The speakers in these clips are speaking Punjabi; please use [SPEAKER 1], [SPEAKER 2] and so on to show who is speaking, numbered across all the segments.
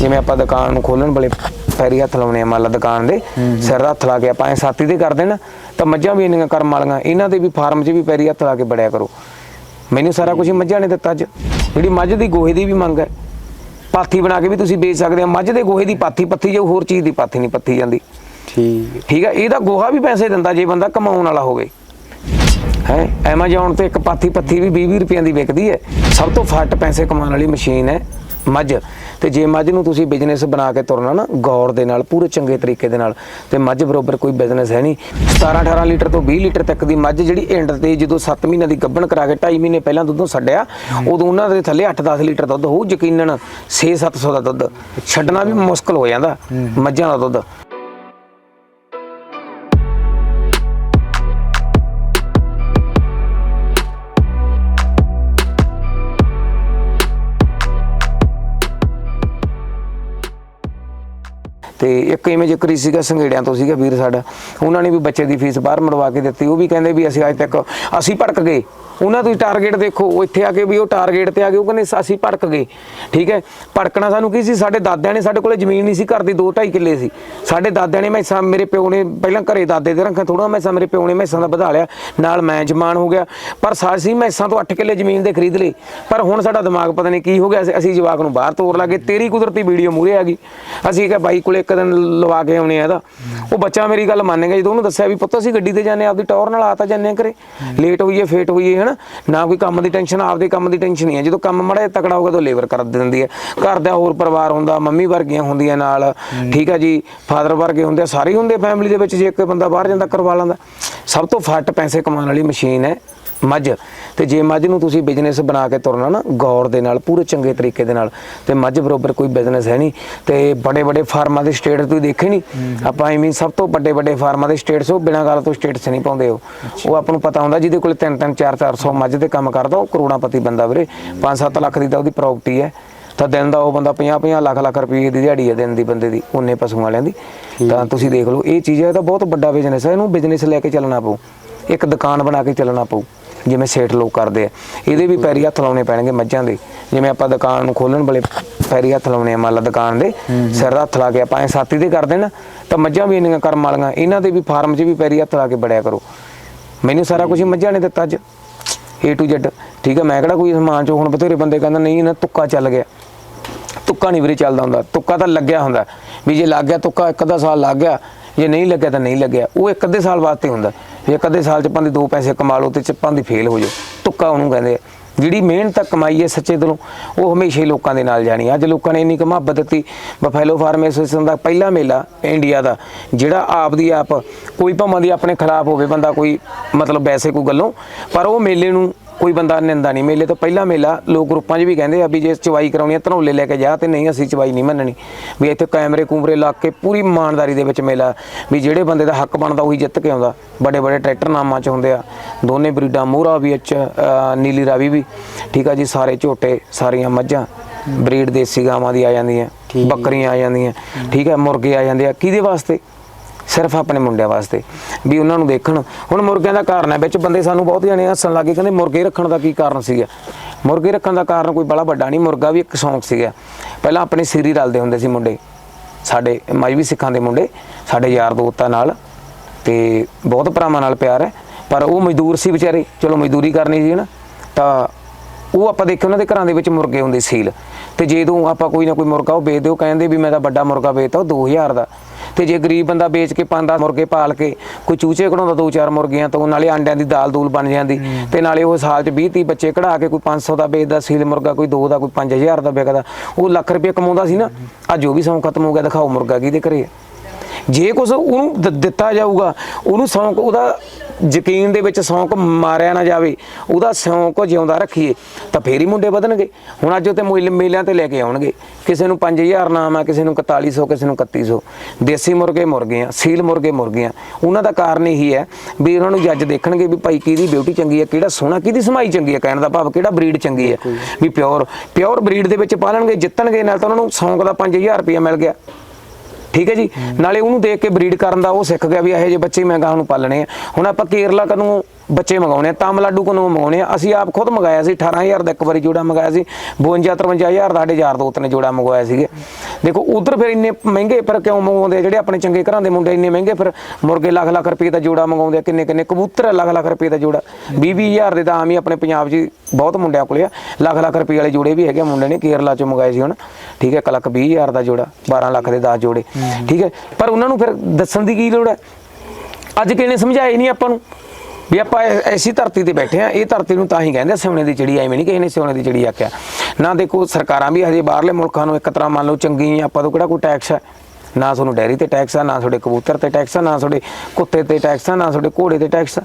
[SPEAKER 1] ਜਿਵੇਂ ਆਪਾਂ ਦੁਕਾਨ ਨੂੰ ਖੋਲਣ ਵੇਲੇ ਪੈਰੀ ਹੱਥ ਲਾਉਣੇ ਆ ਮੰਨ ਲਾ ਦੁਕਾਨ ਦੇ ਸਿਰ ਦਾ ਹੱਥ ਲਾ ਕੇ ਆਪਾਂ ਐ ਸਾਥੀ ਤੇ ਕਰਦੇ ਨਾ ਤਾਂ ਮੱਝਾਂ ਵੀ ਇੰਨੀਆਂ ਕਰਮ ਵਾਲੀਆਂ ਇਹਨਾਂ ਦੇ ਵੀ ਫਾਰਮ 'ਚ ਵੀ ਪੈਰੀ ਹੱਥ ਲਾ ਕੇ ਬੜਿਆ ਕਰੋ। ਮੈਨੂੰ ਸਾਰਾ ਕੁਝ ਮੱਝਾਂ ਨੇ ਦਿੱਤਾ ਅੱਜ। ਜਿਹੜੀ ਮੱਝ ਦੀ ਗੋਹੇ ਦੀ ਵੀ ਮੰਗ ਹੈ। ਪਾਥੀ ਬਣਾ ਕੇ ਵੀ ਤੁਸੀਂ ਵੇਚ ਸਕਦੇ ਹੋ। ਮੱਝ ਦੇ ਗੋਹੇ ਦੀ ਪਾਥੀ ਪੱਥੀ ਜਾਊ ਹੋਰ ਚੀਜ਼ ਦੀ ਪਾਥੀ ਨਹੀਂ ਪੱਥੀ ਜਾਂਦੀ।
[SPEAKER 2] ਠੀਕ
[SPEAKER 1] ਠੀਕ ਹੈ ਇਹਦਾ ਗੋਹਾ ਵੀ ਪੈਸੇ ਦਿੰਦਾ ਜੇ ਬੰਦਾ ਕਮਾਉਣ ਵਾਲਾ ਹੋਵੇ। ਹੈ ਐਮਾਜ਼ਨ ਤੇ ਇੱਕ ਪਾਥੀ ਪੱਥੀ ਵੀ 20 ਰੁਪਈਆਂ ਦੀ ਵਿਕਦੀ ਹੈ। ਸਭ ਤੋਂ ਫੱਟ ਪੈਸੇ ਕਮਾਉਣ ਵਾਲੀ ਮਸ਼ੀਨ ਹੈ ਮੱਝ। ਤੇ ਜੇ ਮੱਝ ਨੂੰ ਤੁਸੀਂ ਬਿਜ਼ਨਸ ਬਣਾ ਕੇ ਤੁਰਨਾ ਨਾ ਗੌਰ ਦੇ ਨਾਲ, ਪੂਰੇ ਚੰਗੇ ਤਰੀਕੇ ਦੇ ਨਾਲ, ਤੇ ਮੱਝ ਬਰੋਬਰ ਕੋਈ ਬਿਜ਼ਨਸ ਹੈ ਨਹੀਂ। 17 18 ਲੀਟਰ ਤੋਂ 20 ਲੀਟਰ ਤੱਕ ਦੀ ਮੱਝ ਜਿਹੜੀ ਐਂਡ ਤੇ ਜਦੋਂ 7 ਮਹੀਨਿਆਂ ਦੀ ਗੱਭਣ ਕਰਾ ਕੇ 2.5 ਮਹੀਨੇ ਪਹਿਲਾਂ ਦੁੱਧੋਂ ਛੱਡਿਆ, ਉਦੋਂ ਉਹਨਾਂ ਦੇ ਥੱਲੇ 8-10 ਲੀਟਰ ਦੁੱਧ ਹੋਊ, ਯਕੀਨਨ 6-700 ਦਾ ਦੁੱਧ। ਛੱਡਣਾ ਵੀ ਮੁਸ਼ਕਲ ਹੋ ਜਾਂਦਾ ਮੱਝਾਂ ਦਾ ਦੁੱਧ। ਤੇ ਇੱਕ ਇਵੇਂ ਜ਼ਿਕਰ ਸੀਗਾ ਸੰਘੇੜਿਆਂ ਤੋਂ ਸੀਗਾ ਵੀਰ ਸਾਡਾ। ਉਹਨਾਂ ਨੇ ਵੀ ਬੱਚੇ ਦੀ ਫੀਸ ਬਾਹਰ ਮੜਵਾ ਕੇ ਦਿੱਤੀ। ਉਹ ਵੀ ਕਹਿੰਦੇ ਵੀ ਅਸੀਂ ਅੱਜ ਤੱਕ, ਅਸੀਂ ਭੜਕ ਗਏ। ਉਹਨਾਂ ਤੁਸੀਂ ਟਾਰਗੇਟ ਦੇਖੋ ਉਹ ਇੱਥੇ ਆ ਕੇ ਵੀ ਉਹ ਟਾਰਗੇਟ ਤੇ ਆ ਗਏ ਉਹ ਕਹਿੰਦੇ ਅਸੀਂ ਭੜਕ ਗਏ। ਠੀਕ ਹੈ? ਭੜਕਣਾ ਸਾਨੂੰ ਕੀ ਸੀ? ਸਾਡੇ ਦਾਦਿਆਂ ਨੇ ਸਾਡੇ ਕੋਲੇ ਜ਼ਮੀਨ ਨਹੀਂ ਸੀ ਘਰ ਦੀ 2.5 ਕਿੱਲੇ ਸੀ। ਸਾਡੇ ਦਾਦਿਆਂ ਨੇ ਮੈਸਾਂ ਮੇਰੇ ਪਿਓ ਨੇ ਪਹਿਲਾਂ ਘਰੇ ਦਾਦੇ ਦੇ ਰੱਖਾਂ ਥੋੜਾ ਮੈਸਾਂ ਮੇਰੇ ਪਿਓ ਨੇ ਮੈਸਾਂ ਦਾ ਵਧਾ ਲਿਆ। ਨਾਲ ਮੈਂ ਜਮਾਨ ਹੋ ਗਿਆ। ਪਰ ਸਾਡੀ ਮੈਸਾਂ ਤੋਂ 8 ਕਿੱਲੇ ਜ਼ਮੀਨ ਦੇ ਖਰੀਦ ਲਈ ਪਰ ਹੁਣ ਸਾਡਾ ਦਿਮਾਗ ਪਤਾ ਨਹੀਂ ਕੀ ਹੋ ਗਿਆ। ਅਸੀਂ- ਜਵਾਕ ਨੂੰ ਬਾਹਰ ਤੋਰ ਲਾਗੇ। ਤੇਰੀ ਕੁਦਰਤੀ ਵੀਡੀਓ ਮੂਰੇ ਆ ਗਈ। ਅਸੀਂ ਕਿਹਾ ਬਾਈ ਕੋਲੇ ਇੱਕ ਦਿਨ ਲਵਾ ਕੇ ਆਉਣੇ ਆ ਇਹਦਾ। ਉਹ ਬੱਚਾ ਮੇਰੀ ਗੱਲ ਮੰਨ ਗਿਆ। ਜਦੋਂ ਉਹਨੂੰ ਦੱਸਿਆ ਵੀ ਪੁੱਤ ਅਸੀਂ ਗੱਡੀ ਤੇ ਜਾਂਦੇ ਹਾਂ, ਆਪਦੀ ਟੌਰ ਨਾਲ ਆਤਾ ਜਾਂਦੇ ਹਾਂ ਘਰੇ। ਲੇਟ ਹੋਈਏ ਫੇਟ ਹੋਈਏ ਹਨਾ? ਨਾ ਕੋਈ ਕੰਮ ਦੀ ਟੈਨਸ਼ਨ ਆਪਦੇ ਕੰਮ ਦੀ ਟੈਨਸ਼ਨ ਨਹੀਂ ਹੈ। ਜਦੋਂ ਕੰਮ ਮੜਾ ਤਕੜਾ ਹੋਗਾ ਤਾਂ ਲੇਬਰ ਕਰ ਦਿੰਦੀ ਹੈ। ਘਰ ਦਾ ਹੋਰ ਪਰਿਵਾਰ ਹੁੰਦਾ ਮੰਮੀ ਵਰਗੀਆਂ ਹੁੰਦੀਆਂ ਨਾਲ ਠੀਕ ਹੈ ਜੀ ਫਾਦਰ ਵਰਗੇ ਹੁੰਦੇ ਆ, ਸਾਰੇ ਹੁੰਦੇ ਫੈਮਿਲੀ ਦੇ ਵਿੱਚ ਜੇ ਇੱਕ ਬੰਦਾ ਬਾਹਰ ਜਾਂਦਾ ਕਰਵਾ ਲੈਂਦਾ ਸਭ ਤੋਂ ਫੱਟ ਪੈਸੇ ਕਮਾਉਣ ਵਾਲੀ ਮਸ਼ੀਨ ਹੈ। ਮੱਝ। ਤੇ ਜੇ ਮੱਝ ਨੂੰ ਤੁਸੀਂ ਬਿਜ਼ਨਸ ਬਣਾ ਕੇ ਤੁਰਨਾ ਨਾ ਗੌਰ ਦੇ ਨਾਲ ਪੂਰੇ ਚੰਗੇ ਤਰੀਕੇ ਦੇ ਨਾਲ ਤੇ ਮੱਝ ਬਰੋਬਰ ਕੋਈ ਬਿਜ਼ਨਸ ਹੈ ਨਹੀਂ। ਤੇ ਬੜੇ ਬੜੇ ਫਾਰਮਾਂ ਦੇ ਸਟੇਟ ਤੁਸੀਂ ਦੇਖੇ ਨਹੀਂ। ਆਪਾਂ ਐਵੇਂ ਸਭ ਤੋਂ ਵੱਡੇ ਵੱਡੇ ਫਾਰਮਾਂ ਦੇ ਸਟੇਟਸ ਉਹ ਬਿਨਾਂ ਗੱਲ ਤੋਂ ਸਟੇਟਸ ਨਹੀਂ ਪਾਉਂਦੇ ਉਹ। ਉਹ ਆਪਾਂ ਨੂੰ ਪਤਾ ਹੁੰਦਾ ਜਿਹਦੇ ਕੋਲ 3 3 4 400 ਮੱਝ ਦੇ ਕੰਮ ਕਰਦਾ ਉਹ ਕਰੋੜਾਪਤੀ ਬੰਦਾ ਵੀਰੇ। 5-7 ਲੱਖ ਦੀ ਤਾਂ ਉਹਦੀ ਪ੍ਰਾਪਰਟੀ ਹੈ। ਤਾਂ ਦਿਨ ਦਾ ਉਹ ਬੰਦਾ 50-50 ਲੱਖ ਲੱਖ ਰੁਪਏ ਦੀ ਦਿਹਾੜੀ ਹੈ ਦਿਨ ਦੀ ਬੰਦੇ ਦੀ ਉਹਨੇ ਪਸ਼ੂਆਂ ਵਾਲਿਆਂ ਦੀ। ਤਾਂ ਤੁਸੀਂ ਦੇਖ ਲਓ ਇਹ ਚੀਜ਼ ਹੈ ਤਾਂ ਬਹੁਤ ਵੱਡਾ ਬਿਜ਼ਨਸ ਹੈ ਇਹਨੂੰ ਬਿਜ਼ਨਸ ਲੈ ਕੇ ਚੱਲਣਾ ਪਊ। ਇੱਕ ਦੁਕਾਨ ਬਣਾ ਕੇ ਚੱਲਣਾ ਪਊ। ਜਿਵੇਂ ਸੇਠ ਲੋਕ ਕਰਦੇ ਆ। ਇਹਦੇ ਵੀ ਪੈਰੀ ਹੱਥ ਲਾਉਣੇ ਪੈਣਗੇ ਮੱਝਾਂ ਦੇ। ਜਿਵੇਂ ਆਪਾਂ ਦੁਕਾਨ ਨੂੰ ਖੋਲਣ ਵੇਲੇ ਪੈਰੀ ਹੱਥ ਲਾਉਣੇ ਆ, ਮੰਨ ਲਾ ਦੁਕਾਨ ਦੇ, ਸਿਰ ਹੱਥ ਲਾ ਕੇ ਆਪਾਂ ਐ ਸਾਥੀ ਤੇ ਕਰਦੇ ਨਾ, ਤਾਂ ਮੱਝਾਂ ਵੀ ਇੰਨੀਆਂ ਕਰਮ ਵਾਲੀਆਂ। ਇਹਨਾਂ ਦੇ ਵੀ ਫਾਰਮ 'ਚ ਵੀ ਪੈਰੀ ਹੱਥ ਲਾ ਕੇ ਬੜਿਆ ਕਰੋ। ਮੈਨੂੰ ਸਾਰਾ ਕੁਝ ਮੱਝਾਂ ਨੇ ਦਿੱਤਾ ਅੱਜ। A to Z ਠੀਕ ਹੈ ਮੈਂ ਕਿਹੜਾ ਕੋਈ ਸਮਾਨ ਚੋਂ, ਹੁਣ ਬਥੇਰੇ ਬੰਦੇ ਕਹਿੰਦਾ, ਨਹੀਂ, ਇਹਨਾਂ ਤੁੱਕਾ ਚੱਲ ਗਿਆ। ਤੁੱਕਾ ਨਹੀਂ ਵੀਰੇ ਚੱਲਦਾ ਹੁੰਦਾ। ਤੁੱਕਾ ਤਾਂ ਲੱਗਿਆ ਹੁੰਦਾ। ਵੀ ਜੇ ਲੱਗ ਗਿਆ, ਤੁੱਕਾ ਇੱਕ ਅੱਧਾ ਸਾਲ ਲੱਗ ਗਿਆ। ਜੇ ਨਹੀਂ ਲੱਗਿਆ ਤਾਂ ਨਹੀਂ ਲੱਗਿਆ। ਉਹ ਇੱਕ ਅੱਧੇ ਸਾਲ ਵਾਸਤੇ ਹੁੰਦਾ। ਜੇ ਇੱਕ ਅੱਧੇ ਸਾਲ ਚ ਆਪਾਂ ਦੋ ਪੈਸੇ ਕਮਾ ਲਓ ਤੇ ਚੱਪਾਂ ਦੀ ਫੇਲ ਹੋ ਜਾਓ। ਤੁੱਕਾ ਉਹਨੂੰ ਕਹਿੰਦੇ ਆ। ਜਿਹੜੀ ਮਿਹਨਤ ਆ, ਕਮਾਈ ਹੈ ਸੱਚੇ ਦਿਲੋਂ ਉਹ ਹਮੇਸ਼ਾ ਹੀ ਲੋਕਾਂ ਦੇ ਨਾਲ ਜਾਣੀ ਅੱਜ ਲੋਕਾਂ ਨੇ ਇੰਨੀ ਕੁ ਮੁਹੱਬਤ ਦਿੱਤੀ। ਬਫੈਲੋ ਫਾਰਮ ਐਸੋਸੀਏਸ਼ਨ ਦਾ ਪਹਿਲਾ ਮੇਲਾ ਇੰਡੀਆ ਦਾ ਜਿਹੜਾ ਆਪ ਦੀ ਆਪ ਕੋਈ ਭਾਵੇਂ ਦੀ ਆਪਣੇ ਖਿਲਾਫ ਹੋਵੇ ਬੰਦਾ ਕੋਈ ਮਤਲਬ ਵੈਸੇ ਕੋਈ ਗੱਲੋਂ ਪਰ ਉਹ ਮੇਲੇ ਨੂੰ ਕੋਈ ਬੰਦਾ ਨਿੰਦਾ ਨਹੀਂ ਮੇਲੇ ਤੋਂ ਪਹਿਲਾ ਮੇਲਾ ਲੋਕ ਗਰੁੱਪਾਂ 'ਚ ਵੀ ਕਹਿੰਦੇ ਆ ਵੀ ਜੇ ਚਵਾਈ ਕਰਾਉਣੀ ਆ ਧਨੌਲੇ ਲੈ ਕੇ ਜਾ ਤੇ ਨਹੀਂ ਅਸੀਂ ਚਵਾਈ ਨਹੀਂ ਮੰਨਣੀ। ਵੀ ਇੱਥੇ ਕੈਮਰੇ ਕੂਮਰੇ ਲਾ ਕੇ ਪੂਰੀ ਇਮਾਨਦਾਰੀ ਦੇ ਵਿੱਚ ਮੇਲਾ ਵੀ ਜਿਹੜੇ ਬੰਦੇ ਦਾ ਹੱਕ ਬਣਦਾ ਉਹੀ ਜਿੱਤ ਕੇ ਆਉਂਦਾ। ਵੱਡੇ ਵੱਡੇ ਟਰੈਕਟਰ ਨਾਮਾਂ 'ਚ ਹੁੰਦੇ ਆ ਦੋਨੇ ਬਰੀਡਾਂ ਮੋਹਰਾ ਵੀ ਅੱਚ ਨੀਲੀ ਰਾਵੀ ਵੀ। ਠੀਕ ਆ ਜੀ ਸਾਰੇ ਝੋਟੇ ਸਾਰੀਆਂ ਮੱਝਾਂ ਬਰੀਡ ਦੇਸੀ ਗਾਵਾਂ ਦੀ ਆ ਜਾਂਦੀਆਂ ਬੱਕਰੀਆਂ ਆ ਜਾਂਦੀਆਂ ਠੀਕ ਹੈ ਮੁਰਗੇ ਆ ਜਾਂਦੇ ਆ। ਕਿਹਦੇ ਵਾਸਤੇ? ਸਿਰਫ ਆਪਣੇ ਮੁੰਡਿਆਂ ਵਾਸਤੇ, ਵੀ ਉਹਨਾਂ ਨੂੰ ਦੇਖਣ। ਹੁਣ ਮੁਰਗਿਆਂ ਦਾ ਕਾਰਨ ਹੈ, ਵਿੱਚ ਬੰਦੇ ਸਾਨੂੰ ਬਹੁਤ ਜਾਣੇ ਹੱਸਣ ਲੱਗੇ, ਕਹਿੰਦੇ ਮੁਰਗੇ ਰੱਖਣ ਦਾ ਕੀ ਕਾਰਨ ਸੀਗਾ? ਮੁਰਗੇ ਰੱਖਣ ਦਾ ਕਾਰਨ ਕੋਈ ਬੜਾ ਵੱਡਾ ਨਹੀਂ, ਮੁਰਗਾ ਵੀ ਇੱਕ ਸ਼ੌਂਕ ਸੀਗਾ। ਪਹਿਲਾਂ ਆਪਣੇ ਸਿਰੀ ਰਲਦੇ ਹੁੰਦੇ ਸੀ ਮੁੰਡੇ, ਸਾਡੇ ਮਾਈਵੀ ਸਿੱਖਾਂ ਦੇ ਮੁੰਡੇ, ਸਾਡੇ ਯਾਰ ਦੋਸਤਾਂ ਨਾਲ, ਤੇ ਬਹੁਤ ਭਰਾਵਾਂ ਨਾਲ ਪਿਆਰ ਹੈ। ਪਰ ਉਹ ਮਜ਼ਦੂਰ ਸੀ ਵਿਚਾਰੇ, ਚਲੋ ਮਜ਼ਦੂਰੀ ਕਰਨੀ ਸੀ ਨਾ, ਤਾਂ ਉਹ ਆਪਾਂ ਦੇਖੇ ਉਹਨਾਂ ਦੇ ਘਰਾਂ ਦੇ ਵਿੱਚ ਮੁਰਗੇ ਹੁੰਦੇ ਸੀਲ। ਤੇ ਜੇ ਤੂੰ ਆਪਾਂ ਕੋਈ ਨਾ ਕੋਈ ਮੁਰਗਾ ਉਹ ਵੇਚਦੇ ਉਹ ਕਹਿੰਦੇ ਵੀ ਮੈਂ ਤਾਂ ਵੱਡਾ ਮੁਰਗਾ ਵੇਚਤਾ ਉਹ 2000 ਦਾ। ਤੇ ਜੇ ਗਰੀਬ ਬੰਦਾ ਵੇਚ ਕੇ ਪਾਂਦਾ ਮੁਰਗੇ ਪਾਲ ਕੇ ਕੋਈ ਚੂਚੇ ਕਢਾਉਂਦਾ ਦੋ ਚਾਰ ਮੁਰਗੀਆਂ, ਤਾਂ ਉਹ ਨਾਲੇ ਆਂਡਿਆਂ ਦੀ ਦਾਲ ਦੂਲ ਬਣ ਜਾਂਦੀ। ਤੇ ਨਾਲੇ ਉਹ ਸਾਲ 'ਚ 20 30 ਬੱਚੇ ਕਢਾ ਕੇ ਕੋਈ 500 ਦਾ ਵੇਚਦਾ, ਸੀਲ ਮੁਰਗਾ ਕੋਈ 2 ਦਾ, ਕੋਈ 5000 ਦਾ ਵਿਕਦਾ। ਉਹ ਲੱਖ ਰੁਪਏ ਕਮਾਉਂਦਾ ਸੀ ਨਾ, ਅੱਜ ਉਹ ਵੀ ਸੌਂ ਖਤਮ ਹੋ ਗਿਆ, ਦਿਖਾਓ ਮੁਰਗਾ ਕਿਹਦੇ ਘਰੇ ਜੇ ਕੁਝ ਉਹਨੂੰ ਦਿੱਤਾ ਜਾਊਗਾ, ਉਹਨੂੰ ਸ਼ੌਂਕ ਉਹਦਾ ਯਕੀਨ ਦੇ ਵਿੱਚ ਸ਼ੌਂਕ ਮਾਰਿਆ ਨਾ ਜਾਵੇ ਉਹਦਾ ਸ਼ੌਂਕ ਜਿਉਂਦਾ ਰੱਖੀਏ ਤਾਂ ਫੇਰ ਹੀ ਮੁੰਡੇ ਵਧਣਗੇ। ਹੁਣ ਅੱਜ ਉੱਤੇ ਮੁੱਲ ਮੇਲਿਆਂ ਤੇ ਲੈ ਕੇ ਆਉਣਗੇ। ਕਿਸੇ ਨੂੰ 5000 ਨਾਮ ਆ ਕਿਸੇ ਨੂੰ 4100 ਕਿਸੇ ਨੂੰ 3100 ਦੇਸੀ ਮੁਰਗੇ ਮੁਰਗੀਆਂ ਸੀਲ ਮੁਰਗੇ ਮੁਰਗੀਆਂ ਉਹਨਾਂ ਦਾ ਕਾਰਨ ਇਹੀ ਹੈ ਵੀ ਉਹਨਾਂ ਨੂੰ ਜੱਜ ਦੇਖਣਗੇ ਵੀ ਭਾਈ ਕਿਹਦੀ ਬਿਊਟੀ ਚੰਗੀ ਹੈ ਕਿਹੜਾ ਸੋਹਣਾ ਕਿਹਦੀ ਸਮਾਈ ਚੰਗੀ ਹੈ ਕਹਿਣ ਦਾ ਭਾਵ ਕਿਹੜਾ ਬਰੀਡ ਚੰਗੀ ਹੈ। ਵੀ ਪਿਓਰ ਪਿਓਰ ਬਰੀਡ ਦੇ ਵਿੱਚ ਪਾਲਣਗੇ ਜਿੱਤਣਗੇ ਨਾਲ ਤਾਂ ਉਹਨਾਂ ਨੂੰ ਸ਼ੌਂਕ ਦਾ 5000 ਰੁਪਏ ਮਿਲ ਗਿਆ। ਠੀਕ ਹੈ ਜੀ? ਨਾਲੇ ਉਹਨੂੰ ਦੇਖ ਕੇ ਬਰੀਡ ਕਰਨ ਦਾ ਉਹ ਸਿੱਖ ਗਿਆ ਵੀ ਇਹੋ ਜਿਹੇ ਬੱਚੇ ਮੈਂ ਗਾਂ ਨੂੰ ਪਾਲਣੇ ਆ। ਹੁਣ ਆਪਾਂ ਕੇਰਲਾ ਕਦੋਂ ਬੱਚੇ ਮੰਗਾਉਣੇ ਆ ਤਾਮਲਾਡੂ ਕੋਲੋਂ ਮੰਗਾਉਣੇ ਆ। ਅਸੀਂ ਆਪ ਖੁਦ ਮੰਗਾਇਆ ਸੀ 18000 ਦਾ ਇੱਕ ਵਾਰੀ ਜੋੜਾ ਮੰਗਾਇਆ ਸੀ 52 53000 ਦਾ ਸਾਡੇ ਯਾਰ ਦੋਸਤ ਨੇ ਜੋੜਾ ਮੰਗਵਾਇਆ ਸੀਗੇ। ਦੇਖੋ ਉਧਰ ਫਿਰ ਇੰਨੇ ਮਹਿੰਗੇ ਫਿਰ ਕਿਉਂ ਮੰਗਵਾਉਂਦੇ ਜਿਹੜੇ ਆਪਣੇ ਚੰਗੇ ਘਰਾਂ ਦੇ ਮੁੰਡੇ ਇੰਨੇ ਮਹਿੰਗੇ ਫਿਰ ਮੁਰਗੇ ਲੱਖ ਲੱਖ ਰੁਪਏ ਦਾ ਜੋੜਾ ਮੰਗਾਉਂਦੇ ਆ ਕਿੰਨੇ ਕਿੰਨੇ? ਕਬੂਤਰ ਲੱਖ ਲੱਖ ਰੁਪਏ ਦਾ ਜੋੜਾ। 20 20000 ਦੇ ਤਾਂ ਆਮ ਹੀ ਆਪਣੇ ਪੰਜਾਬ 'ਚ ਬਹੁਤ ਮੁੰਡਿਆਂ ਕੋਲੇ ਆ। ਲੱਖ ਲੱਖ ਰੁਪਏ ਵਾਲੇ ਜੋੜੇ ਵੀ ਹੈਗੇ ਮੁੰਡੇ ਨੇ ਕੇਰਲਾ 'ਚੋਂ ਮੰਗਾਏ ਸੀ ਹੁਣ। ਠੀਕ ਹੈ 1 ਲੱਖ 20000 ਦਾ ਜੋੜਾ 12 ਲੱਖ ਦੇ 10 ਜੋੜੇ। ਠੀਕ ਹੈ ਪਰ ਉਹਨਾਂ ਨੂੰ ਫਿਰ ਦੱਸਣ ਦੀ ਕੀ ਲੋੜ ਹੈ? ਅੱਜ ਕਿਹਨੇ ਸਮਝਾਇਆ ਨਹੀਂ ਆਪਾਂ ਨੂੰ? ਵੀ ਆਪਾਂ ਐਸੀ ਧਰਤੀ ਤੇ ਬੈਠੇ ਆ, ਇਹ ਧਰਤੀ ਨੂੰ ਤਾਂ ਹੀ ਕਹਿੰਦੇ ਆ ਸੋਨੇ ਦੀ ਚਿੜੀ ਐਵੇਂ ਨਹੀਂ ਕਿਸੇ ਨੇ ਸੋਨੇ ਦੀ ਚਿੜੀ ਆਖਿਆ। ਨਾ ਦੇਖੋ ਸਰਕਾਰਾਂ ਵੀ ਹਜੇ ਬਾਹਰਲੇ ਮੁਲਕਾਂ ਨੂੰ ਇੱਕ ਤਰ੍ਹਾਂ ਮੰਨ ਲਓ ਚੰਗੀ ਆਪਾਂ ਤੋਂ ਕਿਹੜਾ ਕੋਈ ਟੈਕਸ ਹੈ? ਨਾ ਤੁਹਾਨੂੰ ਡੈਰੀ ਤੇ ਟੈਕਸ ਆ, ਨਾ ਤੁਹਾਡੇ ਕਬੂਤਰ ਤੇ ਟੈਕਸ ਆ, ਨਾ ਤੁਹਾਡੇ ਕੁੱਤੇ ਤੇ ਟੈਕਸ ਆ, ਨਾ ਤੁਹਾਡੇ ਘੋੜੇ ਤੇ ਟੈਕਸ ਆ।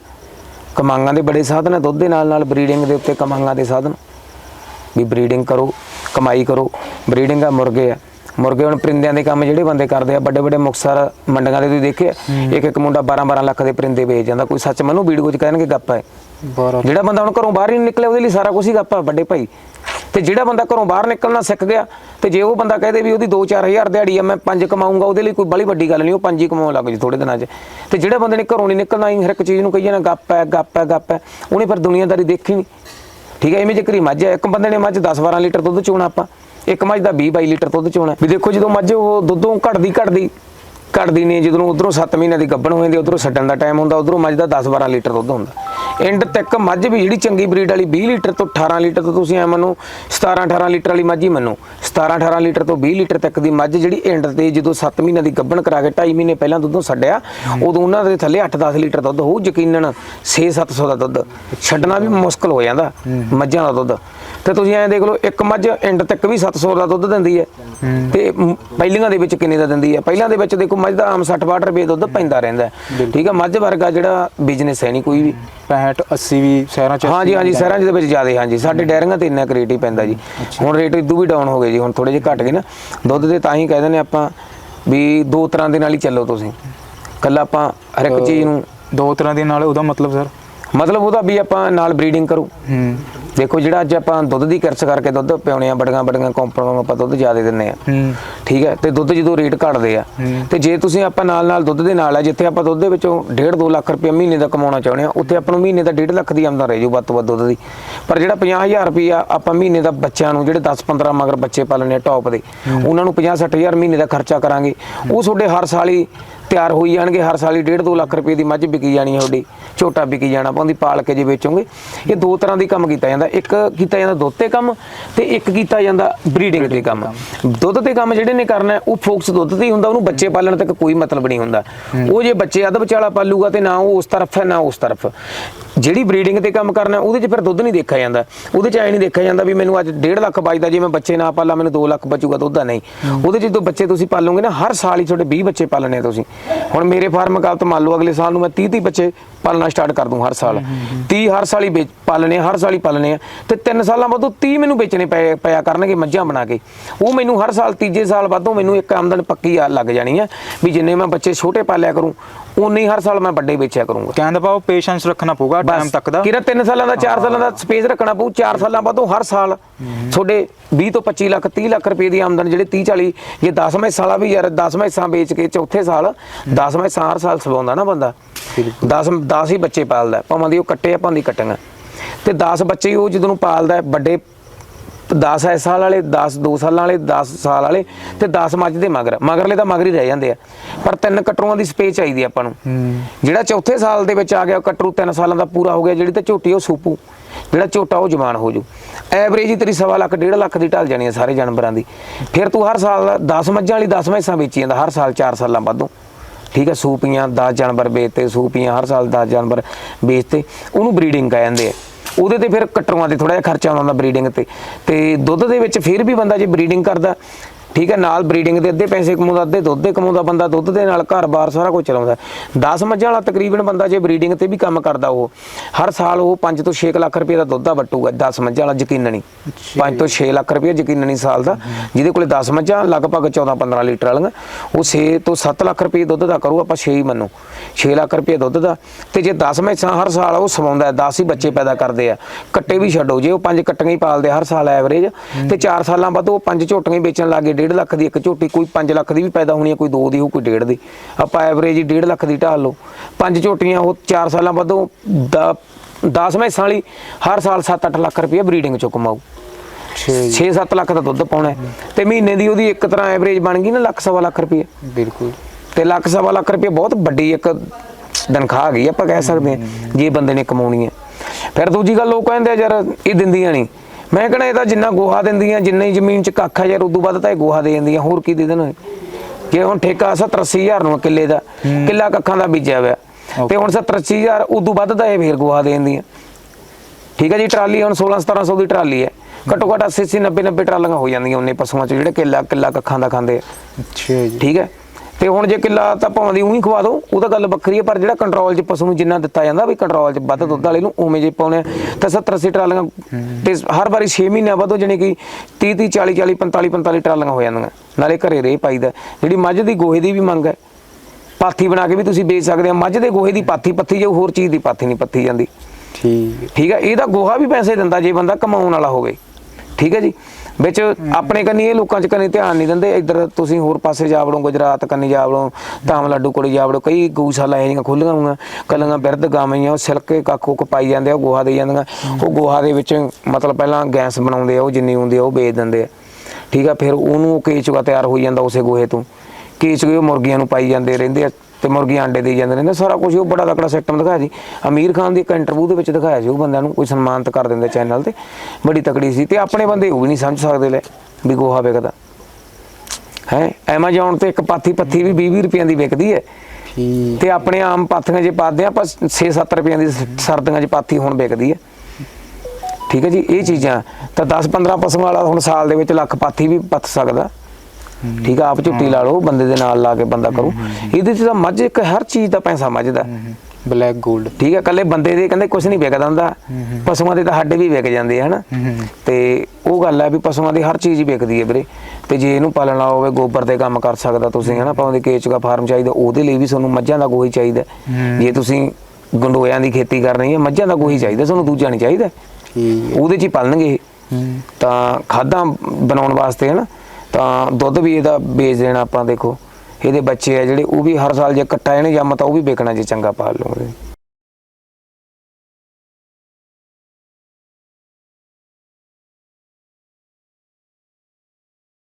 [SPEAKER 1] ਕਮਾਂਗਾਂ ਦੇ ਬੜੇ ਸਾਧਨ ਆ, ਦੁੱਧ ਦੇ ਨਾਲ ਨਾਲ ਬਰੀਡਿੰਗ ਦੇ ਉੱਤੇ ਕਮਾਂਗਾਂ ਦੇ ਸਾਧਨ। ਵੀ ਬਰੀਡਿੰਗ ਕਰੋ, ਕਮਾਈ ਕਰੋ ਬਰੀਡਿੰਗ ਆ ਮੁਰਗੇ ਆ। ਮੁਰਗੇ ਹੁਣ ਪਰਿੰਦਿਆਂ ਦੇ ਕੰਮ ਜਿਹੜੇ ਬੰਦੇ ਕਰਦੇ ਆ ਵੱਡੇ ਵੱਡੇ ਮੁਕਸਰ ਮੰਡੀਆਂ ਦੇ ਤੁਸੀਂ ਦੇਖਿਆ ਇੱਕ ਇੱਕ ਮੁੰਡਾ 12 12 ਲੱਖ ਦੇ ਪਰਿੰਦੇ ਵੇਚ ਜਾਂਦਾ ਕੋਈ ਸੱਚ ਮੰਨੂ ਵੀਡੀਓ 'ਚ ਕਹਿਣਗੇ ਗੱਪ ਹੈ
[SPEAKER 2] 12
[SPEAKER 1] ਜਿਹੜਾ ਬੰਦਾ ਹੁਣ ਘਰੋਂ ਬਾਹਰ ਹੀ ਨਹੀਂ ਨਿਕਲਿਆ ਉਹਦੇ ਲਈ ਸਾਰਾ ਕੁਝ ਹੀ ਗੱਪ ਵੱਡੇ ਭਾਈ। ਤੇ ਜਿਹੜਾ ਬੰਦਾ ਘਰੋਂ ਬਾਹਰ ਨਿਕਲਣਾ ਸਿੱਖ ਗਿਆ ਤੇ ਜੇ ਉਹ ਬੰਦਾ ਕਹਦੇ ਵੀ ਉਹਦੀ 2-4000 ਦਿਹਾੜੀ ਆ ਮੈਂ ਪੰਜ ਕਮਾਊਂਗਾ ਉਹਦੇ ਲਈ ਕੋਈ ਬੜੀ ਵੱਡੀ ਗੱਲ ਨਹੀਂ ਉਹ ਪੰਜ ਹੀ ਕਮਾਉਣ ਲੱਗ ਜੀ ਥੋੜੇ ਦਿਨਾਂ 'ਚ। ਤੇ ਜਿਹੜੇ ਬੰਦੇ ਨੇ ਘਰੋਂ ਨਹੀਂ ਨਿਕਲਣਾ ਹੀ ਹਰ ਇੱਕ ਚੀਜ਼ ਨੂੰ ਕਹੀ ਜਾਣਾ ਗੱਪ ਹੈ ਗੱਪ ਹੈ ਗੱਪ ਹੈ ਉਹਨੇ ਫਿਰ ਦੁਨੀਆਦਾਰੀ ਦੇਖੀ ਨਹੀਂ ਠੀਕ ਹੈ ਇਵੇਂ ਜੇਕਰੀ ਮੱਝ ਹੈ ਇੱਕ ਬੰਦੇ ਨੇ ਮੱਝ 10-12 ਲੀਟਰ ਦੁੱਧ ਚੋਣਾ ਆਪਾਂ। ਇੱਕ ਮੱਝ ਦਾ 20-22 ਲੀਟਰ ਦੁੱਧ ਚੋਣਾ। ਵੀ ਦੇਖੋ ਜਦੋਂ ਮੱਝ ਉਹ ਦੁੱਧੋਂ ਘਟਦੀ ਘਟਦੀ ਘਟਦੀ ਨਹੀਂ, ਜਦੋਂ ਉਧਰੋਂ 7 ਮਹੀਨਿਆਂ ਦੀ ਗੱਭਣ ਹੋ ਜਾਂਦੀ, ਉਧਰੋਂ ਛੱਡਣ ਦਾ ਟਾਈਮ ਹੁੰਦਾ, ਉਧਰੋਂ ਮੱਝ ਦਾ 10-12 ਲੀਟਰ ਦੁੱਧ ਹੁੰਦਾ। ਐਂਡ ਤੱਕ ਮੱਝ ਵੀ ਜਿਹੜੀ ਚੰਗੀ ਬਰੀਡ ਵਾਲੀ 20 ਲੀਟਰ ਤੋਂ 18 ਲੀਟਰ ਤੋਂ ਤੁਸੀਂ ਐ ਮੰਨੋ 17-18 ਲੀਟਰ ਵਾਲੀ ਮੱਝ ਹੀ ਮੰਨੋ। 17-18 ਲੀਟਰ ਤੋਂ 20 ਲੀਟਰ ਤੱਕ ਦੀ ਮੱਝ ਜਿਹੜੀ ਐਂਡ ਤੇ ਜਦੋਂ 7 ਮਹੀਨਿਆਂ ਦੀ ਗੱਭਣ ਕਰਾ ਕੇ 2.5 ਮਹੀਨੇ ਪਹਿਲਾਂ ਦੁੱਧੋਂ ਛੱਡਿਆ ਉਦੋਂ ਉਹਨਾਂ ਦੇ ਥੱਲੇ 8-10 ਲੀਟਰ ਦੁੱਧ ਹੋਊ, ਯਕੀਨਨ 6-700 ਦਾ ਦੁੱਧ। ਛੱਡਣਾ ਵੀ ਮੁਸ਼ਕਲ ਹੋ ਜਾਂਦਾ, ਮੱਝਾਂ ਦਾ ਦੁੱਧ। ਤੇ ਤੁਸੀਂ ਐਂ ਦੇਖ ਲਓ ਇੱਕ ਮੱਝ ਐਂਡ ਤੱਕ ਵੀ 700 ਦਾ ਦੁੱਧ ਦਿੰਦੀ ਹੈ। ਤੇ ਪਹਿਲੀਆਂ ਦੇ ਵਿੱਚ ਕਿੰਨੇ ਦਾ ਦਿੰਦੀ ਹੈ? ਪਹਿਲਾਂ ਦੇ ਵਿੱਚ ਦੇਖੋ ਮੱਝ ਦਾ ਆਮ 60-62 ਰੁਪਏ ਦੁੱਧ ਪੈਂਦਾ ਰਹਿੰਦਾ। ਠੀਕ ਹੈ ਮੱਝ ਵਰਗਾ ਜਿਹੜਾ ਬਿਜ਼ਨਸ ਹੈ ਨਹੀਂ ਕੋਈ ਵੀ।
[SPEAKER 2] 65 80 ਵੀ ਸ਼ਹਿਰਾਂ ਚ
[SPEAKER 1] ਹਾਂਜੀ ਹਾਂਜੀ ਸ਼ਹਿਰਾਂ ਦੇ ਵਿੱਚ ਜ਼ਿਆਦਾ ਹਾਂਜੀ। ਸਾਡੇ ਡੈਰੀਆਂ ਤੇ ਇੰਨਾ ਕੁ ਰੇਟ ਹੀ ਪੈਂਦਾ ਜੀ। ਹੁਣ ਰੇਟ ਇਦੋਂ ਵੀ ਡਾਊਨ ਹੋ ਗਏ ਜੀ ਹੁਣ ਥੋੜੇ ਜਿਹਾ ਘਟ ਗਏ ਨਾ। ਦੁੱਧ ਦੇ ਤਾਂ ਹੀ ਕਹਿ ਦਿੰਦੇ ਆਪਾਂ ਵੀ ਦੋ ਤਰ੍ਹਾਂ ਦੇ ਨਾਲ ਹੀ ਚੱਲੋ ਤੁਸੀਂ। ਕੱਲਾ ਆਪਾਂ ਹਰ ਇੱਕ ਚੀਜ਼ ਨੂੰ
[SPEAKER 2] ਦੋ ਤਰ੍ਹਾਂ ਦੇ ਨਾਲ ਉਹਦਾ ਮਤਲਬ ਸਰ?
[SPEAKER 1] ਮਤਲਬ ਉਹਦਾ ਵੀ ਆਪਾਂ ਨਾਲ ਬਰੀਡਿੰਗ ਕਰੋ। ਦੇਖੋ ਜਿਹੜਾ ਅੱਜ ਆਪਾਂ ਦੁੱਧ ਦੀ ਕਿਰਚ ਕਰਕੇ ਦੁੱਧ ਪਿਉਣੇ ਆ ਬੜੀਆਂ ਬੜੀਆਂ ਕੰਪਨੀਆਂ ਨੂੰ ਆਪਾਂ ਦੁੱਧ ਜ਼ਿਆਦਾ ਦਿੰਨੇ ਆ। ਠੀਕ ਹੈ? ਤੇ ਦੁੱਧ ਜਦੋਂ ਰੇਟ ਘਟਦੇ ਆ ਤੇ ਜੇ ਤੁਸੀਂ ਆਪਾਂ ਨਾਲ ਨਾਲ ਦੁੱਧ ਦੇ ਨਾਲ ਆ ਜਿੱਥੇ ਆਪਾਂ ਦੁੱਧ ਦੇ ਵਿੱਚੋਂ 1.5 2 ਲੱਖ ਰੁਪਏ ਮਹੀਨੇ ਦਾ ਕਮਾਉਣਾ ਚਾਹੁੰਦੇ ਆ ਉੱਥੇ ਆਪਾਂ ਨੂੰ ਮਹੀਨੇ ਦਾ 1.5 ਲੱਖ ਦੀ ਆਮਦਨ ਰਹਿ ਜੂ ਵੱਧ ਤੋਂ ਵੱਧ ਦੁੱਧ ਦੀ। ਪਰ ਜਿਹੜਾ 50000 ਰੁਪਇਆ ਆਪਾਂ ਮਹੀਨੇ ਦਾ ਬੱਚਿਆਂ ਨੂੰ ਜਿਹੜੇ 10 15 ਮਗਰ ਬੱਚੇ ਪਾਲਣੇ ਆ ਟੌਪ ਦੇ ਉਹਨਾਂ ਨੂੰ 50 60000 ਮਹੀਨੇ ਦਾ ਖਰਚਾ ਕਰਾਂਗੇ। ਉਹ ਤੁਹਾਡੇ ਹਰ ਸਾਲ ਹੀ ਤਿਆਰ ਹੋਈ ਜਾਣਗੇ, ਹਰ ਸਾਲ ਹੀ 1.5 2 ਲੱਖ ਰੁਪਏ ਦੀ ਮੱਝ ਵਿਕੀ ਜਾਣੀ ਹੈ ਤੁਹਾਡੀ ਝੋਟਾ ਵਿਕੀ ਜਾਣਾ ਪਾਉਂਦੀ ਪਾਲ ਕੇ ਜੇ ਵੇਚੋਗੇ। ਇਹ ਦੋ ਤਰ੍ਹਾਂ ਦੀ ਕੰਮ ਕੀਤਾ ਜਾਂਦਾ, ਇੱਕ ਕੀਤਾ ਜਾਂਦਾ ਦੁੱਧ ਤੇ ਕੰਮ ਤੇ ਇੱਕ ਕੀਤਾ ਜਾਂਦਾ ਬਰੀਡਿੰਗ ਦੇ ਕੰਮ। ਦੁੱਧ ਤੇ ਕੰਮ ਜਿਹੜੇ ਨੇ ਕਰਨਾ ਉਹ ਫੋਕਸ ਦੁੱਧ ਤੇ ਹੀ ਹੁੰਦਾ, ਉਹਨੂੰ ਬੱਚੇ ਪਾਲਣ ਤੱਕ ਕੋਈ ਮਤਲਬ ਨਹੀਂ ਹੁੰਦਾ। ਉਹ ਜੇ ਬੱਚੇ ਅੱਧ ਵਿਚਾਲਾ ਪਾਲੂਗਾ ਤੇ ਨਾ ਉਹ ਉਸ ਤਰਫ ਹੈ, ਨਾ ਉਸ ਤਰਫ। ਜਿਹੜੀ ਬਰੀਡਿੰਗ ਤੇ ਕੰਮ ਕਰਨਾ, ਉਹਦੇ 'ਚ ਫਿਰ ਦੁੱਧ ਨਹੀਂ ਦੇਖਿਆ ਜਾਂਦਾ। ਉਹਦੇ 'ਚ ਐ ਨਹੀਂ ਦੇਖਿਆ ਜਾਂਦਾ ਵੀ ਮੈਨੂੰ ਅੱਜ 1.5 ਲੱਖ ਬਚਦਾ ਜੇ ਮੈਂ ਬੱਚੇ ਨਾ ਪਾਲਾਂ, ਮੈਨੂੰ 2 ਲੱਖ ਬਚੂਗਾ ਦੁੱਧ ਦਾ ਨਹੀਂ। ਉਹਦੇ 'ਚ ਜਦੋਂ ਬੱਚੇ ਤੁਸੀਂ ਪਾਲੋਗੇ ਨਾ, ਹਰ ਸਾਲ ਹੀ ਤੁਹਾਡੇ 20 ਬੱਚੇ ਪਾਲਣੇ ਆ ਤੁਸੀਂ। ਹੁਣ ਮੇਰੇ ਫਾਰਮ ਕਾਲ ਤੋਂ ਮੰਨ ਲਓ ਅਗਲੇ ਸਾਲ ਨੂੰ ਮੈਂ 30 30 ਬੱਚੇ ਪਾਲਣਾ ਸਟਾਰਟ ਕਰ ਦੂੰ ਹਰ ਸਾਲ। 30 ਹਰ ਸਾਲ ਹੀ ਪਾਲਣੇ ਆ, ਹਰ ਸਾਲ ਹੀ ਪਾਲਣੇ ਆ। ਤੇ 3 ਸਾਲਾਂ ਬਾਅਦ ਉਹ 30 ਮੈਨੂੰ ਵੇਚਣੇ ਪਏ ਪਿਆ ਕਰਨਗੇ ਮੱਝਾਂ ਬਣਾ ਕੇ। ਉਹ ਮੈਨੂੰ ਹਰ ਸਾਲ ਤੀਜੇ ਸਾਲ ਬਾਅਦੋਂ ਮੈਨੂੰ ਇੱਕ ਆਮਦਨ ਪੱਕੀ ਆ ਲੱਗ ਜਾਣੀ ਆ ਵੀ ਜਿੰਨੇ ਮੈਂ ਬੱਚੇ ਛੋਟੇ ਪਾਲਿਆ ਕਰੂੰ ਉਨੇ ਹੀ ਹਰ ਸਾਲ ਮੈਂ ਵੱਡੇ ਵੇਚਿਆ ਕਰੂੰਗਾ।
[SPEAKER 2] ਕਹਿਣ ਦਾ ਭਾਵ ਪੇਸ਼ੈਂਸ ਰੱਖਣਾ ਪਊਗਾ ਟਾਈਮ ਤੱਕ ਦਾ।
[SPEAKER 1] ਕਿਰਾ 3 ਸਾਲਾਂ ਦਾ 4 ਸਾਲਾਂ ਦਾ ਸਪੇਸ ਰੱਖਣਾ ਪਊ 4 ਸਾਲਾਂ ਬਾਅਦੋਂ ਹਰ ਸਾਲ ਤੁਹਾਡੇ 20 ਤੋਂ 25 ਲੱਖ 30 ਲੱਖ ਰੁਪਏ ਦੀ ਆਮਦਨ ਜਿਹੜੇ 30 40 ਜੇ 10 ਹਿੱਸਾ ਵਾਲਾ ਵੀ ਯਾਰ 10 ਹਿੱਸਾ ਵੇਚ ਕੇ ਚੌਥੇ ਸਾਲ 10 ਹਿੱਸਾ ਹਰ ਸਾਲ ਸਵਾਉਂਦਾ ਨਾ ਬੰਦਾ। 10 10 ਹੀ ਬੱਚੇ ਪਾਲਦਾ ਭਾਵੇਂ ਦੀ ਉਹ ਕੱਟੇ ਆ ਭਾਵੇਂ ਦੀ ਕੱਟੀਆਂ ਤੇ 10 ਬੱਚੇ ਉਹ ਜਦੋਂ ਪਾਲਦਾ ਵੱਡੇ 10 ਐ ਸਾਲ ਵਾਲੇ 10 2 ਸਾਲਾਂ ਵਾਲੇ 10 ਸਾਲ ਵਾਲੇ ਤੇ 10 ਮੱਝ ਦੇ ਮਗਰ। ਮਗਰਲੇ ਤਾਂ ਮਗਰ ਹੀ ਰਹਿ ਜਾਂਦੇ ਆ। ਪਰ ਤਿੰਨ ਕਟਰੂਆਂ ਦੀ ਸਪੇਸ ਚਾਹੀਦੀ ਆਪਾਂ ਨੂੰ। ਜਿਹੜਾ ਚੌਥੇ ਸਾਲ ਦੇ ਵਿੱਚ ਆ ਗਿਆ ਕਟਰੂ 3 ਸਾਲਾਂ ਦਾ ਪੂਰਾ ਹੋ ਗਿਆ ਜਿਹੜੀ ਤੇ ਝੋਟੀ ਉਹ ਸੂਪੂ। ਜਿਹੜਾ ਝੋਟਾ ਉਹ ਜਵਾਨ ਹੋ ਜੂ ਐਵਰੇਜ ਹੀ ਤੇਰੀ ਸਵਾ ਲੱਖ ਡੇਢ ਲੱਖ ਦੀ ਢਲ ਜਾਣੀ ਆ ਸਾਰੇ ਜਾਨਵਰਾਂ ਦੀ। ਫਿਰ ਤੂੰ ਹਰ ਸਾਲ 10 ਮੱਝਾਂ ਵਾਲੀ 10 ਮੈਸਾਂ ਵੇਚੀ ਜਾਂਦਾ ਹਰ ਸਾਲ 4 ਸਾਲਾਂ ਬਾਅਦੋਂ ਠੀਕ ਹੈ ਸੂਪੀਆਂ 10 ਜਾਨਵਰ ਵੇਚਤੇ ਸੂਪੀਆਂ ਹਰ ਸਾਲ 10 ਜਾਨਵਰ ਵੇਚਤੇ। ਉਹਨੂੰ ਬਰੀਡਿੰਗ ਕਹਿ ਜਾਂਦੇ ਆ। ਉਹਦੇ ਤੇ ਫਿਰ ਕਟਰੂਆਂ ਤੇ ਥੋੜਾ ਜਿਹਾ ਖਰਚਾ ਆਉਂਦਾ ਬਰੀਡਿੰਗ ਤੇ। ਤੇ ਦੁੱਧ ਦੇ ਵਿੱਚ ਫਿਰ ਵੀ ਬੰਦਾ ਜੇ ਬਰੀਡਿੰਗ ਕਰਦਾ ਠੀਕ ਹੈ ਨਾਲ ਬਰੀਡਿੰਗ ਦੇ ਅੱਧੇ ਪੈਸੇ ਕਮਾਉਂਦਾ ਅੱਧੇ ਦੁੱਧ ਦੇ ਕਮਾਉਂਦਾ ਬੰਦਾ ਦੁੱਧ ਦੇ ਨਾਲ ਘਰ-ਬਾਰ ਸਾਰਾ ਕੁਝ ਚਲਾਉਂਦਾ 10 ਮੱਝਾਂ ਵਾਲਾ ਤਕਰੀਬਨ ਬੰਦਾ ਜੇ ਬਰੀਡਿੰਗ ਤੇ ਵੀ ਕੰਮ ਕਰਦਾ ਉਹ ਹਰ ਸਾਲ ਉਹ 5 ਤੋਂ 6 ਲੱਖ ਰੁਪਏ ਦਾ ਦੁੱਧ ਦਾ ਵੱਟੂਗਾ 10 ਮੱਝਾਂ ਵਾਲਾ ਯਕੀਨਨ ਨਹੀਂ 5 ਤੋਂ 6 ਲੱਖ ਰੁਪਏ ਯਕੀਨਨ ਨਹੀਂ ਸਾਲ ਦਾ ਜਿਹਦੇ ਕੋਲੇ 10 ਮੱਝਾਂ ਲਗਭਗ 14-15 ਲੀਟਰ ਵਾਲੀਆਂ ਉਹ 6 ਤੋਂ 7 ਲੱਖ ਰੁਪਏ ਦੁੱਧ ਦਾ ਕਰੂ ਆਪਾਂ 6 ਹੀ ਮੰਨੋ। 6 ਲੱਖ ਰੁਪਏ ਦੁੱਧ ਦਾ ਤੇ ਜੇ 10 ਮੈਸਾਂ ਹਰ ਸਾਲ ਉਹ ਸਵਾਉਂਦਾ 10 ਹੀ ਬੱਚੇ ਪੈਦਾ ਕਰਦੇ ਆ ਕੱਟੇ ਵੀ ਛੱਡੋ ਜੇ ਉਹ ਪੰਜ ਕੱਟੀਆਂ ਹੀ ਪਾਲਦੇ ਹਰ ਸਾਲ ਐਵਰੇਜ ਤੇ 4 ਸਾਲਾਂ ਬਾਅਦ ਉਹ ਪੰਜ ਝੋਟੀਆਂ ਹੀ ਵੇਚਣ ਲੱਗੇ 1.5 ਲੱਖ ਦੀ ਇੱਕ ਝੋਟੀ ਕੋਈ 5 ਲੱਖ ਦੀ ਵੀ ਪੈਦਾ ਹੋਣੀ ਹੈ ਕੋਈ 2 ਦੀ ਹੋ ਕੋਈ 1.5 ਦੀ। ਆਪਾਂ ਐਵਰੇਜ ਹੀ 1.5 ਲੱਖ ਦੀ ਢਾਲ ਲਓ। ਪੰਜ ਝੋਟੀਆਂ ਉਹ 4 ਸਾਲਾਂ ਬਾਅਦ ਉਹ ਦਾ 10 ਮੈਸਾਂ ਵਾਲੀ ਹਰ ਸਾਲ 7-8 ਲੱਖ ਰੁਪਏ ਬਰੀਡਿੰਗ ਚੋਂ ਕਮਾਊ। 6-7 ਲੱਖ ਦਾ ਦੁੱਧ ਪਾਉਣਾ। ਤੇ ਮਹੀਨੇ ਦੀ ਉਹਦੀ ਇੱਕ ਤਰ੍ਹਾਂ ਐਵਰੇਜ ਬਣ ਗਈ ਨਾ ਲੱਖ ਸਵਾ ਲੱਖ ਰੁਪਏ
[SPEAKER 2] ਬਿਲਕੁਲ।
[SPEAKER 1] ਤੇ ਲੱਖ ਸਵਾ ਲੱਖ ਰੁਪਏ ਬਹੁਤ ਵੱਡੀ ਇੱਕ ਤਨਖਾਹ ਹੈਗੀ ਆਪਾਂ ਕਹਿ ਸਕਦੇ ਹਾਂ। ਜੇ ਬੰਦੇ ਨੇ ਕਮਾਉਣੀ ਹੈ। ਫਿਰ ਦੂਜੀ ਗੱਲ ਉਹ ਕਹਿੰਦੇ ਆ ਯਾਰ ਇਹ ਦਿੰਦੀਆਂ ਨਹੀਂ। ਮੈਂ ਕਹਿੰਦਾ ਇਹ ਤਾਂ ਜਿੰਨਾ ਗੋਹਾ ਦਿੰਦੀਆਂ ਜਿੰਨੀ ਜ਼ਮੀਨ 'ਚ ਕੱਖ ਹੈ ਯਾਰ ਉਦੋਂ ਵੱਧ ਤਾਂ ਇਹ ਗੋਹਾ ਦੇ ਜਾਂਦੀਆਂ ਹੋਰ ਕੀ ਦੇ ਦੇਣ? ਜੇ ਹੁਣ ਠੇਕਾ 70 80 ਹਜ਼ਾਰ ਨੂੰ ਆ ਕਿੱਲੇ ਦਾ ਕਿੱਲਾ ਕੱਖਾਂ ਦਾ ਬੀਜਿਆ ਹੋਇਆ ਤੇ ਹੁਣ 70 80 ਹਜ਼ਾਰ ਉਦੋਂ ਵੱਧ ਤਾਂ ਇਹ ਫੇਰ ਗੋਹਾ ਦੇ ਜਾਂਦੀਆਂ। ਠੀਕ ਹੈ ਜੀ ਟਰਾਲੀ ਹੁਣ 16 1700 ਦੀ ਟਰਾਲੀ ਹੈ। ਘੱਟੋ ਘੱਟ 80 80 90 90 ਟਰਾਲੀਆਂ ਹੋ ਜਾਂਦੀਆਂ ਉਹਨੇ ਪਸ਼ੂਆਂ 'ਚ ਜਿਹੜੇ ਕਿੱਲਾ ਕਿੱਲਾ ਕੱਖਾਂ ਦਾ ਖਾਂਦੇ ਆ।
[SPEAKER 2] ਅੱਛਾ ਜੀ।
[SPEAKER 1] ਠੀਕ ਹੈ? ਤੇ ਹੁਣ ਜੇ ਕਿੱਲਾ ਤਾਂ ਭਾਵੇਂ ਦੀ ਉਹੀ ਖਵਾ ਦਿਓ ਉਹ ਤਾਂ ਗੱਲ ਵੱਖਰੀ ਹੈ ਪਰ ਜਿਹੜਾ ਕੰਟਰੋਲ 'ਚ ਪਸ਼ੂ ਨੂੰ ਜਿੰਨਾ ਦਿੱਤਾ ਜਾਂਦਾ ਵੀ ਕੰਟਰੋਲ 'ਚ ਵੱਧ ਦੁੱਧ ਵਾਲੇ ਨੂੰ ਉਵੇਂ ਜੇ ਪਾਉਣੇ ਤਾਂ 70 80 ਟਰਾਲੀਆਂ ਤੇ ਹਰ ਵਾਰੀ 6 ਮਹੀਨਿਆਂ ਬਾਅਦ ਜਾਣੀ ਕਿ 30 30 40 40 45 45 ਟਰਾਲੀਆਂ ਹੋ ਜਾਂਦੀਆਂ। ਨਾਲੇ ਘਰੇ ਰੇ ਪਾਈਦਾ ਜਿਹੜੀ ਮੱਝ ਦੀ ਗੋਹੇ ਦੀ ਵੀ ਮੰਗ ਹੈ। ਪਾਥੀ ਬਣਾ ਕੇ ਵੀ ਤੁਸੀਂ ਵੇਚ ਸਕਦੇ ਹੋ। ਮੱਝ ਦੇ ਗੋਹੇ ਦੀ ਪਾਥੀ ਪੱਥੀ ਜਾਊ ਹੋਰ ਚੀਜ਼ ਦੀ ਪਾਥੀ ਨਹੀਂ ਪੱਥੀ ਜਾਂਦੀ।
[SPEAKER 2] ਠੀਕ
[SPEAKER 1] ਠੀਕ ਹੈ ਇਹਦਾ ਗੋਹਾ ਵੀ ਪੈਸੇ ਦਿੰਦਾ ਜੇ ਬੰਦਾ ਕਮਾਉਣ ਵਾਲਾ ਹੋਵੇ। ਠੀਕ ਹੈ ਜੀ। ਵਿੱਚ ਆਪਣੇ ਕੰਨੀ ਇਹ ਲੋਕਾਂ ਚ ਕੰਨੀ ਧਿਆਨ ਨਹੀਂ ਦਿੰਦੇ। ਇੱਧਰ ਤੁਸੀਂ ਹੋਰ ਪਾਸੇ ਜਾ ਵੜੋ, ਗੁਜਰਾਤ ਕੰਨੀ ਜਾ ਵੜੋ ਤਾਮ ਕੋਲੇ ਜਾ ਵੜੋ, ਕਈ ਗਊਸ਼ਾਲਾ ਐ ਜੀਆਂ ਖੁੱਲੀਆਂ ਹੋਈਆਂ। ਕੱਲੀਆਂ ਬਿਰਧ ਗਾਵਾਂ ਉਹ ਸਿਲਕੇ ਕੱਖੋ ਕਪਾਈ ਜਾਂਦੇ ਆ, ਉਹ ਗੋਹਾ ਦੇ ਜਾਂਦੀਆਂ। ਉਹ ਗੋਹਾ ਦੇ ਵਿੱਚ ਮਤਲਬ ਪਹਿਲਾਂ ਗੈਸ ਬਣਾਉਂਦੇ ਆ, ਉਹ ਜਿੰਨੀ ਹੁੰਦੀ ਆ, ਉਹ ਵੇਚ ਦਿੰਦੇ ਆ। ਠੀਕ ਆ, ਫਿਰ ਉਹਨੂੰ ਉਹ ਕੇਚੂਆ ਤਿਆਰ ਹੋਈ ਜਾਂਦਾ ਉਸੇ ਗੋਹੇ ਤੋਂ। ਕੇਚੂਏ ਉਹ ਮੁਰਗੀਆਂ ਨੂੰ ਪਾਈ ਜਾਂਦੇ ਰਹਿੰਦੇ ਆ ਤੇ ਮੁਰਗੀਆਂ ਅੰਡੇ ਦੇਈ ਜਾਂਦੇ ਰਹਿੰਦੇ ਸਾਰਾ ਕੁਝ ਉਹ ਬੜਾ ਤਕੜਾ ਸਿਸਟਮ ਦਿਖਾਇਆ ਜੀ। ਅਮੀਰ ਖਾਨ ਦੀ ਇੱਕ ਇੰਟਰਵਿਊ ਦੇ ਵਿੱਚ ਦਿਖਾਇਆ ਸੀ ਉਹ ਬੰਦਿਆਂ ਨੂੰ ਕੋਈ ਸਨਮਾਨਿਤ ਕਰ ਦਿੰਦੇ ਚੈਨਲ ਤੇ। ਬੜੀ ਤਕੜੀ ਸੀ ਤੇ ਆਪਣੇ ਬੰਦੇ ਉਹ ਵੀ ਨਹੀਂ ਸਮਝ ਸਕਦੇ ਲੈ ਵੀ ਗੋਹਾ ਵਿਕਦਾ। ਹੈ ਐਮਾਜ਼ੋਨ ਤੇ ਇੱਕ ਪਾਥੀ ਪੱਥੀ ਵੀ 20 ਰੁਪਈਆਂ ਦੀ ਵਿਕਦੀ ਹੈ।
[SPEAKER 2] ਠੀਕ।
[SPEAKER 1] ਤੇ ਆਪਣੇ ਆਮ ਪਾਥੀਆਂ ਜੇ ਪਾਦੇ ਆ ਆਪਾਂ 6-7 ਰੁਪਈਆਂ ਦੀ ਸਰਦੀਆਂ 'ਚ ਪਾਥੀ ਹੁਣ ਵਿਕਦੀ ਹੈ। ਠੀਕ ਹੈ ਜੀ ਇਹ ਚੀਜ਼ਾਂ। ਤਾਂ 10-15 ਪਸ਼ੂਆਂ ਵਾਲਾ ਹੁਣ ਸਾਲ ਦੇ ਵਿੱਚ ਲੱਖ ਪਾਥੀ ਵੀ ਪੱਥ ਸਕਦਾ। ਠੀਕ ਆ? ਆਪ ਝੁੱਟੀ ਲਾ ਲਓ ਬੰਦੇ ਦੇ ਨਾਲ ਲਾ ਕੇ ਬੰਦਾ ਕਰੂ। ਇਹਦੇ 'ਚ ਤਾਂ ਮੱਝ ਇੱਕ ਹਰ ਚੀਜ਼ ਦਾ ਪੈਸਾ ਮੱਝ ਦਾ
[SPEAKER 2] ਬਲੈਕ 골ਡ
[SPEAKER 1] ਠੀਕ ਹੈ ਕੱਲੇ ਬੰਦੇ ਦੇ ਕਹਿੰਦੇ ਕੁਝ ਨਹੀਂ ਵਿਕਦਾ ਹੁੰਦਾ। ਪਸ਼ੂਆਂ ਦੇ ਤਾਂ ਹੱਡ ਵੀ ਵਿਕ ਜਾਂਦੇ ਆ ਹਨਾ? ਤੇ ਉਹ ਗੱਲ ਹੈ ਵੀ ਪਸ਼ੂਆਂ ਦੀ ਹਰ ਚੀਜ਼ ਹੀ ਵਿਕਦੀ ਹੈ ਵੀਰੇ। ਤੇ ਜੇ ਇਹਨੂੰ ਪਾਲਣਾ ਹੋਵੇ ਗੋਬਰ ਤੇ ਕੰਮ ਕਰ ਸਕਦਾ ਤੁਸੀਂ ਹਨਾ? ਪਾਉਂਦੇ ਕੇਚੂਆ ਫਾਰਮ ਚਾਹੀਦਾ ਉਹਦੇ ਲਈ ਵੀ ਤੁਹਾਨੂੰ ਮੱਝਾਂ ਦਾ ਗੋਹੀ ਚਾਹੀਦਾ। ਜੇ ਤੁਸੀਂ ਗੰਡੋਇਆਂ ਦੀ ਖੇਤੀ ਕਰਨੀ ਹੈ ਮੱਝਾਂ ਦਾ ਗੋਹੀ ਚਾਹੀਦਾ ਤੁਹਾਨੂੰ ਦੂਜਾ ਨਹੀਂ ਚਾਹੀਦਾ। ਉਹਦੇ 'ਚ ਹੀ ਪਾਲਣਗੇ ਤਾਂ ਖਾਦਾਂ ਬਣਾਉਣ ਵਾਸਤੇ ਹਨਾ? ਤਾਂ ਦੁੱਧ ਵੀ ਇਹਦਾ ਵੇਚ ਦੇਣਾ ਆਪਾਂ ਦੇਖੋ। ਇਹਦੇ ਬੱਚੇ ਆ ਜਿਹੜੇ, ਉਹ ਵੀ ਹਰ ਸਾਲ ਜੇ ਕੱਟਾ ਇਹਨੇ ਜੰਮ ਤਾਂ ਉਹ ਵੀ ਵਿਕਣਾ ਜੇ ਚੰਗਾ ਪਾਲ ਲਓਗੇ